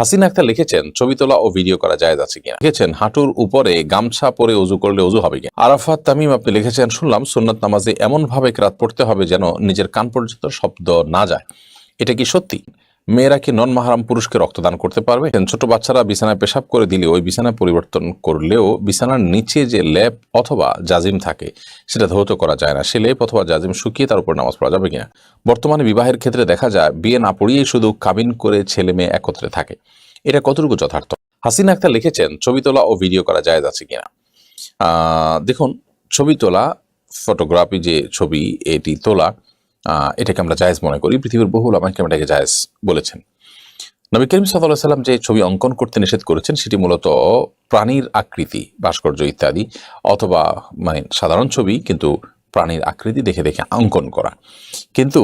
হাসিনা আক্তার লিখেছেন, ছবি তোলা ও ভিডিও করা যায় আছে কিনা? লিখেছেন, হাঁটুর উপরে গামছা পরে উজু করলে উজু হবে কিনা? আরাফাত তামিম আপনি লিখেছেন, শুনলাম সুন্নাত নামাজে এমন ভাবে ক্রাত পড়তে হবে যেন নিজের কান পর্যন্ত শব্দ না যায়। এটা কি সত্যি? মেয়েরা কি নন মাহারাম পুরুষকে রক্তদান করতে পারবে। ছোট বাচ্চারা বিছানায় পেশাব করে দিলে ওই বিছানায় পরিবর্তন করলেও বিছানার নিচে যে লেপ অথবা জাজিম থাকে, সেটা ধৌত করা যায় না। সে লেপ অথবা জাজিম শুকিয়ে তার উপর নামাজ পড়া যাবে কিনা? বর্তমানে বিবাহের ক্ষেত্রে দেখা যায়, বিয়ে না পড়িয়েই শুধু কাবিন করে ছেলে মেয়ে একত্রে থাকে। এটা কতটুকু যথার্থ? হাসিনা আক্তার লিখেছেন, ছবি তোলা ও ভিডিও করা যায় আছে কিনা? দেখুন, ছবি তোলা, ফটোগ্রাফি যে ছবি, এটি তোলা এটাকে আমরা জায়েজ মনে করি। পৃথিবীর বহু আমাকে এটাকে জায়েজ বলেছেন। নবী করিম সাল্লাহ সাল্লাম যে ছবি অঙ্কন করতে নিষেধ করেছেন, সেটি মূলত প্রাণীর আকৃতি, ভাস্কর্য ইত্যাদি, অথবা মানে সাধারণ ছবি, কিন্তু প্রাণীর আকৃতি দেখে দেখে অঙ্কন করা। কিন্তু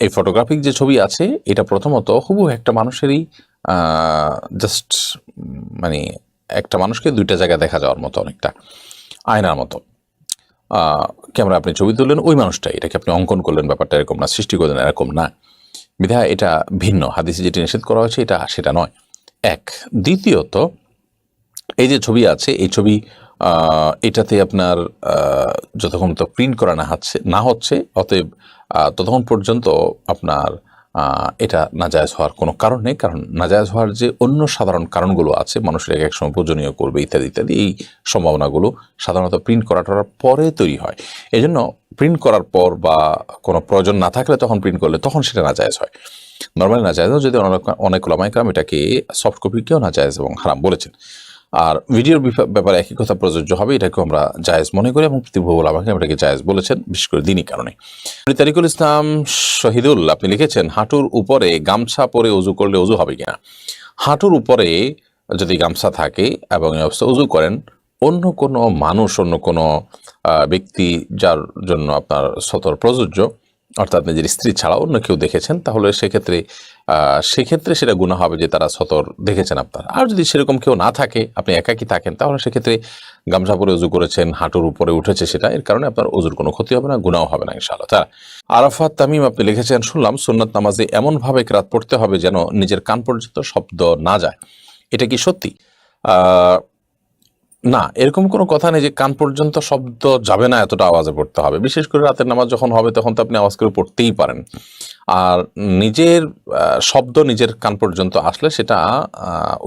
এই ফটোগ্রাফিক যে ছবি আছে, এটা প্রথমত হুবু একটা মানুষেরই জাস্ট মানে একটা মানুষকে দুইটা জায়গায় দেখা যাওয়ার মতো অনেকটা, আয়নার মতো। ক্যামেরা আপনি ছবি তুললেন, ওই মানুষটাই। এটাকে আপনি অঙ্কন করলেন, ব্যাপারটা এরকম না, সৃষ্টি করলেন, এরকম না। বিধায় এটা ভিন্ন। হাদিসে যেটি নিষেধ করা হয়েছে, এটা সেটা নয়। এক, দ্বিতীয়ত, এই যে ছবি আছে, এই ছবি এটাতে আপনার যতক্ষণ তো প্রিন্ট করা না হচ্ছে না হচ্ছে, অতএব ততক্ষণ পর্যন্ত আপনার এটা নাজায়জ হওয়ার কোনো কারণ নেই। কারণ নাজায়জ হওয়ার যে অন্য সাধারণ কারণগুলো আছে মানুষের এক এক সময় প্রয়োজনীয় করবে ইত্যাদি ইত্যাদি, এই সম্ভাবনাগুলো সাধারণত প্রিন্ট করা করাটার পরে তৈরি হয়। এই জন্য প্রিন্ট করার পর বা কোনো প্রয়োজন না থাকলে তখন প্রিন্ট করলে তখন সেটা নাজায়জ হয়। নর্মালি নাজায়জ যদি অনেক অনেক ওলামাইকরাম এটাকে সফট কপিকেও নাজায়জ এবং হারাম বলেছেন। আর ভিডিওর ব্যাপারে একই কথা প্রযোজ্য হবে এটাকে আমরা জায়েজ মনে করি এবং পৃথিবীভূগোল আমাকে এটাকে জায়েজ বলেছেন, বিশেষ করে দিনই কারণে। তারিকুল ইসলাম শহীদুল, আপনি লিখেছেন, হাঁটুর উপরে গামছা পরে উজু করলে উজু হবে কিনা? হাঁটুর উপরে যদি গামছা থাকে এবং এই অবস্থা উজু করেন, অন্য কোনো মানুষ, অন্য কোনো ব্যক্তি যার জন্য আপনার সতর প্রযোজ্য অর্থাৎ নিজের স্ত্রী ছাড়া অন্য কেউ দেখেছেন, তাহলে সেক্ষেত্রে সেক্ষেত্রে সেটা গুণা হবে যে তারা সতর দেখেছেন আপনার। আর যদি সেরকম কেউ না থাকে, আপনি একাকি থাকেন, তাহলে সেক্ষেত্রে গামছা পরে উজু করেছেন, হাঁটুর উপরে উঠেছে সেটা, এর কারণে আপনার উজুর কোনো ক্ষতি হবে না গুণাও হবে না, ইনশাআল্লাহ। তারা আরাফাত তামিম আপনি লিখেছেন, শুনলাম সুন্নাত নামাজে এমনভাবে রাত পড়তে হবে যেন নিজের কান পর্যন্ত শব্দ না যায়। এটা কি সত্যি? না, এরকম কোনো কথা নেই যে কান পর্যন্ত শব্দ যাবে না এতটা আওয়াজে পড়তে হবে। বিশেষ করে রাতের নামাজ যখন হবে তখন তো আপনি আওয়াজ করে পড়তেই পারেন। আর নিজের শব্দ নিজের কান পর্যন্ত আসলে সেটা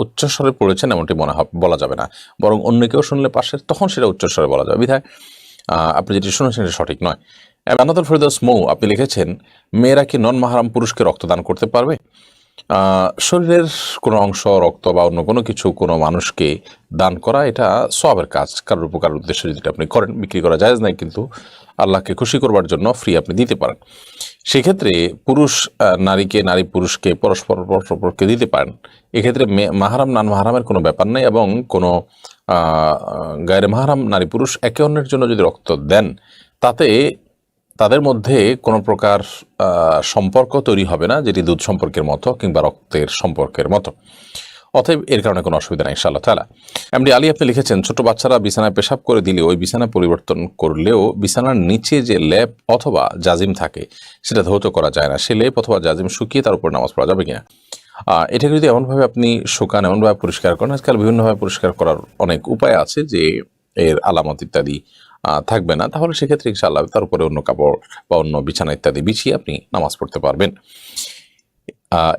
উচ্চস্বরে পড়েছেন এমনটি মনে হবে, বলা যাবে না। বরং অন্য কেউ শুনলে পাশে তখন সেটা উচ্চস্বরে বলা যাবে। বিধায় আপনি যেটি শুনেছেন সেটা সঠিক নয়। আনাদর ফেরদাস মৌ আপনি লিখেছেন, মেয়েরা কি নন মাহারাম পুরুষকে রক্তদান করতে পারবে? শরীরের কোনো অংশ, রক্ত বা অন্য কোনো কিছু কোনো মানুষকে দান করা, এটা সবের কাজ। কারোর উপকার উদ্দেশ্যে যদি আপনি করেন, বিক্রি করা যায় নাই, কিন্তু আল্লাহকে খুশি করবার জন্য ফ্রি আপনি দিতে পারেন। সেক্ষেত্রে পুরুষ নারীকে, নারী পুরুষকে পরস্পর, পরস্পরকে দিতে পারেন। এক্ষেত্রে মাহারাম নান মাহারামের কোনো ব্যাপার নেই এবং কোনো গায়ের মাহারাম নারী পুরুষ একে অন্যের জন্য যদি রক্ত দেন, তাতে তাদের মধ্যে কোনো প্রকার সম্পর্ক তৈরি হবে না যেটি দুধ সম্পর্কের মতো কিংবা রক্তের সম্পর্কের মতো। অতএব এর কারণে কোনো অসুবিধা নেই, ইনশাআল্লাহ তালা এমনি আলী আপনি লিখেছেন, ছোট বাচ্চারা বিছানায় পেশাব করে দিলে ওই বিছানা পরিবর্তন করলেও বিছানার নিচে যে লেপ অথবা জাজিম থাকে, সেটা ধৌত করা যায় না। সে লেপ অথবা জাজিম শুকিয়ে তার উপর নামাজ পড়া যাবে কিনা? এটাকে যদি এমনভাবে আপনি শুকান, এমনভাবে পরিষ্কার করেন, আজকাল বিভিন্নভাবে পরিষ্কার করার অনেক উপায় আছে যে এর আলামত ইত্যাদি থাকবে না, তাহলে সেক্ষেত্রে ইনশাআল্লাহ তার উপরে অন্য কাপড় বা অন্য বিছানা ইত্যাদি বিছিয়ে আপনি নামাজ পড়তে পারবেন।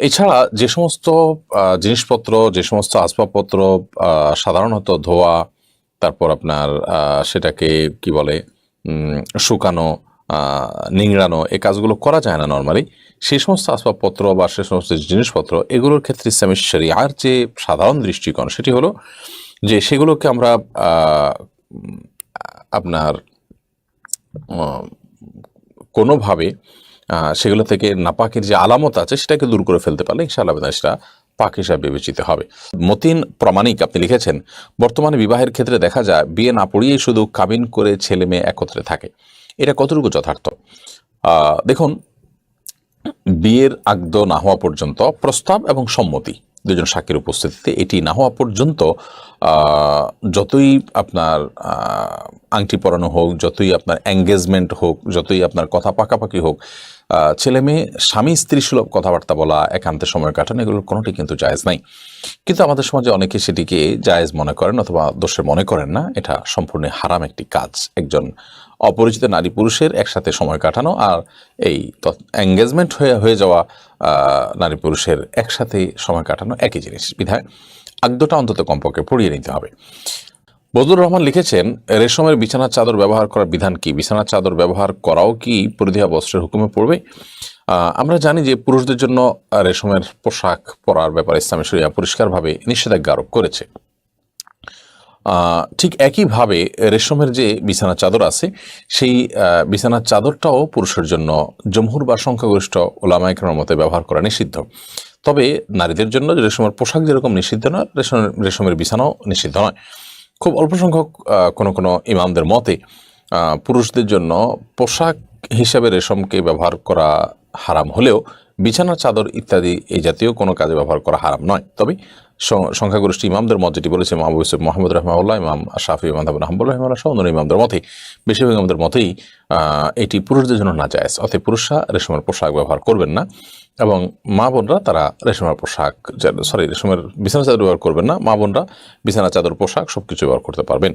এছাড়া যে সমস্ত জিনিসপত্র, যে সমস্ত আসবাবপত্র সাধারণত ধোয়া, তারপর আপনার সেটাকে কি বলে শুকানো নিংড়ানো, এ কাজগুলো করা যায় না নর্মালি সেই সমস্ত আসবাবপত্র বা সে সমস্ত জিনিসপত্র, এগুলোর ক্ষেত্রে ইসলামী আর যে সাধারণ দৃষ্টিকোণ, সেটি হলো যে সেগুলোকে আমরা আপনার কোনোভাবে সেগুলো থেকে নাপাকের যে আলামত আছে সেটাকে দূর করে ফেলতে পারলে ইনশাআল্লাহ সেটা পাক হিসাবে বিবেচিত হবে। মতিন প্রামাণিক আপনি লিখেছেন, বর্তমানে বিবাহের ক্ষেত্রে দেখা যায় বিয়ে না পড়িয়েই শুধু কাবিন করে ছেলে মেয়ে একত্রে থাকে। এটা কতটুকু যথার্থ? দেখুন, বিয়ের আগদ না হওয়া পর্যন্ত প্রস্তাব এবং সম্মতি দুজন সাক্ষীর উপস্থিতিতে এটি না হওয়া পর্যন্ত যতই আপনার আংটি পরানো হোক, যতই আপনার এঙ্গেজমেন্ট হোক, যতই আপনার কথা পাকাপাকি হোক ছেলে মেয়ে, স্বামী, স্ত্রী সুলভ কথাবার্তা বলা, একান্তে সময় কাটানো, এগুলোর কোনোটি কিন্তু জায়েজ নাই। কিন্তু আমাদের সমাজে অনেকে সেটিকে জায়েজ মনে করেন অথবা দোষে মনে করেন না। এটা সম্পূর্ণ হারাম একটি কাজ। একজন অপরিচিত নারী পুরুষের একসাথে সময় কাটানো আর এই এঙ্গেজমেন্ট হয়ে হয়ে যাওয়া নারী পুরুষের একসাথে সময় কাটানো একই জিনিস। বিধায় আগদটা অন্তত কমপক্ষে পড়িয়ে নিতে হবে। বজলুর রহমান লিখেছেন, রেশমের বিছানার চাদর ব্যবহার করার বিধান কি? বিছানার চাদর ব্যবহার করাও কি পরিধেয়া বস্ত্রের হুকুমে পড়বে? আমরা জানি যে পুরুষদের জন্য রেশমের পোশাক পরার ব্যাপারে ইসলামী শরিয়া পরিষ্কারভাবে নিষেধাজ্ঞা আরোপ করেছে। ঠিক একইভাবে রেশমের যে বিছানার চাদর আছে, সেই বিছানার চাদরটাও পুরুষের জন্য জমহুর বা সংখ্যাগরিষ্ঠ ওলামাইকরার মতে ব্যবহার করা নিষিদ্ধ। তবে নারীদের জন্য রেশমের পোশাক যেরকম নিষিদ্ধ নয়, রেশমের রেশমের বিছানাও নিষিদ্ধ নয়। খুব অল্প সংখ্যক কোনো কোনো ইমামদের মতে পুরুষদের জন্য পোশাক হিসাবে রেশমকে ব্যবহার করা হারাম হলেও বিছানার চাদর ইত্যাদি এই জাতীয় কোনো কাজে ব্যবহার করা হারাম নয়। তবে সংখ্যাগরিষ্ঠ ইমামদের মত যেটি বলেছে ইমাম আবু ইউসুফ মোহাম্মদ রহমাউল্লাহ ইমাম শাফি ইমাম রহমুল্লাহ রহমাল্লাহ সহ অন্য ইমামদের মতে বেশিরভাগ ইমামদের মতেই এটি পুরুষদের জন্য না যায় অতএব পুরুষরা রেশমের পোশাক ব্যবহার করবেন না এবং মা বোনরা তারা রেশমের পোশাক সরি, রেশমের বিছানা, চাদর ব্যবহার করবেন না। মা বোনরা বিছানা, চাদর, পোশাক সবকিছু ব্যবহার করতে পারবেন।